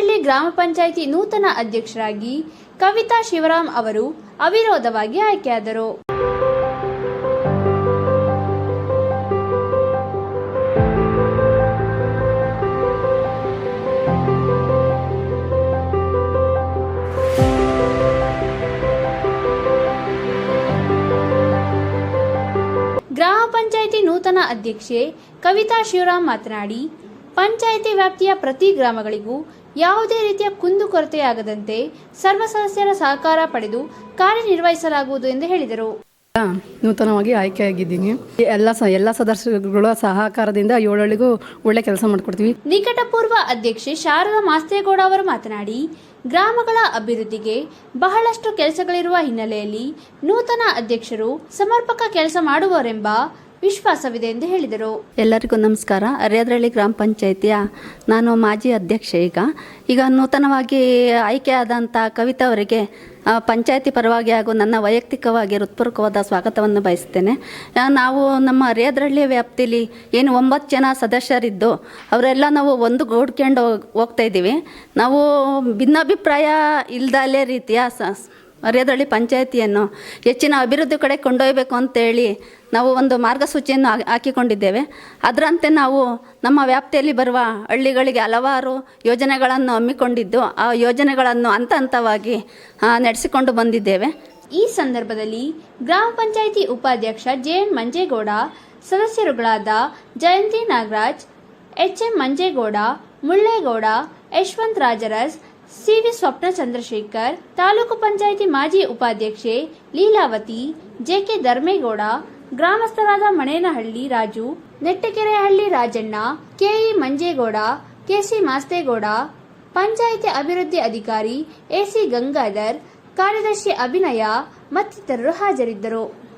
ಗ್ರಾಮ ಪಂಚಾಯಿತಿ ನೂತನ ಅಧ್ಯಕ್ಷರಾಗಿ ಕವಿತಾ ಶಿವರಾಮ್ ಅವರು ಅವಿರೋಧವಾಗಿ ಆಯ್ಕೆಯಾದರು. ಗ್ರಾಮ ಪಂಚಾಯಿತಿ ನೂತನ ಅಧ್ಯಕ್ಷೆ ಕವಿತಾ ಶಿವರಾಮ್ ಮಾತನಾಡಿ ಪಂಚಾಯಿತಿ ವ್ಯಾಪ್ತಿಯ ಪ್ರತಿ ಗ್ರಾಮಗಳಿಗೂ ಯಾವುದೇ ರೀತಿಯ ಕುಂದುಕೊರತೆಯಾಗದಂತೆ ಸರ್ವ ಸದಸ್ಯರ ಸಹಕಾರ ಪಡೆದು ಕಾರ್ಯನಿರ್ವಹಿಸಲಾಗುವುದು ಎಂದು ಹೇಳಿದರು. ನೂತನವಾಗಿ ಆಯ್ಕೆಯಾಗಿದ್ದೀನಿ. ಎಲ್ಲ ಎಲ್ಲ ಸದಸ್ಯರುಗಳ ಸಹಕಾರದಿಂದ ಏಳಳಿಗೂ ಒಳ್ಳೆ ಕೆಲಸ ಮಾಡಿಕೊಡ್ತೀವಿ. ನಿಕಟಪೂರ್ವ ಅಧ್ಯಕ್ಷೆ ಶಾರದಾ ಮಾಸ್ತೇಗೌಡ ಅವರು ಮಾತನಾಡಿ ಗ್ರಾಮಗಳ ಅಭಿವೃದ್ಧಿಗೆ ಬಹಳಷ್ಟು ಕೆಲಸಗಳಿರುವ ಹಿನ್ನೆಲೆಯಲ್ಲಿ ನೂತನ ಅಧ್ಯಕ್ಷರು ಸಮರ್ಪಕ ಕೆಲಸ ಮಾಡುವರೆಂಬ ವಿಶ್ವಾಸವಿದೆ ಎಂದು ಹೇಳಿದರು. ಎಲ್ಲರಿಗೂ ನಮಸ್ಕಾರ. ಅರಿಯದ್ರಳ್ಳಿ ಗ್ರಾಮ ಪಂಚಾಯಿತಿಯ ನಾನು ಮಾಜಿ ಅಧ್ಯಕ್ಷೆ ಈಗ. ಈಗ ನೂತನವಾಗಿ ಆಯ್ಕೆಯಾದಂಥ ಕವಿತಾ ಅವರಿಗೆ ಪಂಚಾಯತಿ ಪರವಾಗಿ ಹಾಗೂ ನನ್ನ ವೈಯಕ್ತಿಕವಾಗಿ ಹೃತ್ಪೂರ್ವಕವಾದ ಸ್ವಾಗತವನ್ನು ಬಯಸ್ತೇನೆ ನಾವು ನಮ್ಮ ಅರಿಯದ್ರಳ್ಳಿ ವ್ಯಾಪ್ತಿಯಲ್ಲಿ ಏನು ಒಂಬತ್ತು ಜನ ಸದಸ್ಯರಿದ್ದು, ಅವರೆಲ್ಲ ನಾವು ಒಂದು ಗೂಡ್ಕೊಂಡು ಹೋಗ್ತಾ ಇದ್ದೀವಿ. ನಾವು ಭಿನ್ನಾಭಿಪ್ರಾಯ ಇಲ್ದಲೇ ರೀತಿಯ ಸ ಅರಿಯದಳ್ಳಿ ಪಂಚಾಯತಿಯನ್ನು ಹೆಚ್ಚಿನ ಅಭಿವೃದ್ಧಿ ಕಡೆ ಕೊಂಡೊಯ್ಯಬೇಕು ಅಂತೇಳಿ ನಾವು ಒಂದು ಮಾರ್ಗಸೂಚಿಯನ್ನು ಹಾಕಿಕೊಂಡಿದ್ದೇವೆ. ಅದರಂತೆ ನಾವು ನಮ್ಮ ವ್ಯಾಪ್ತಿಯಲ್ಲಿ ಬರುವ ಹಳ್ಳಿಗಳಿಗೆ ಹಲವಾರು ಯೋಜನೆಗಳನ್ನು ಹಮ್ಮಿಕೊಂಡಿದ್ದು, ಆ ಯೋಜನೆಗಳನ್ನು ಹಂತ ಹಂತವಾಗಿ ನಡೆಸಿಕೊಂಡು ಬಂದಿದ್ದೇವೆ. ಈ ಸಂದರ್ಭದಲ್ಲಿ ಗ್ರಾಮ ಪಂಚಾಯಿತಿ ಉಪಾಧ್ಯಕ್ಷ J N Manjegowda, ಸದಸ್ಯರುಗಳಾದ Jayanthi Nagaraj, H M Manjegowda, Mullegowda, Yashwanth Rajaras CV Swapna Chandrashekar, taluk panchayat ಮಾಜಿ ಉಪಾಧ್ಯಕ್ಷೆ ಲೀಲಾವತಿ ಜೆಕೆ ಧರ್ಮೇಗೌಡ ಗ್ರಾಮಸ್ಥರಾದ ಮಣೇನಹಳ್ಳಿ ರಾಜು, ನೆಟ್ಟಕೆರೆಹಳ್ಳಿ ರಾಜಣ್ಣ, ಕೆಇ ಮಂಜೇಗೌಡ, ಕೆಸಿ ಮಾಸ್ತೇಗೌಡ, ಪಂಚಾಯಿತಿ ಅಭಿವೃದ್ಧಿ ಅಧಿಕಾರಿ ಎಸಿ ಗಂಗಾಧರ್, ಕಾರ್ಯದರ್ಶಿ ಅಭಿನಯ ಮತ್ತಿತರರು ಹಾಜರಿದ್ದರು.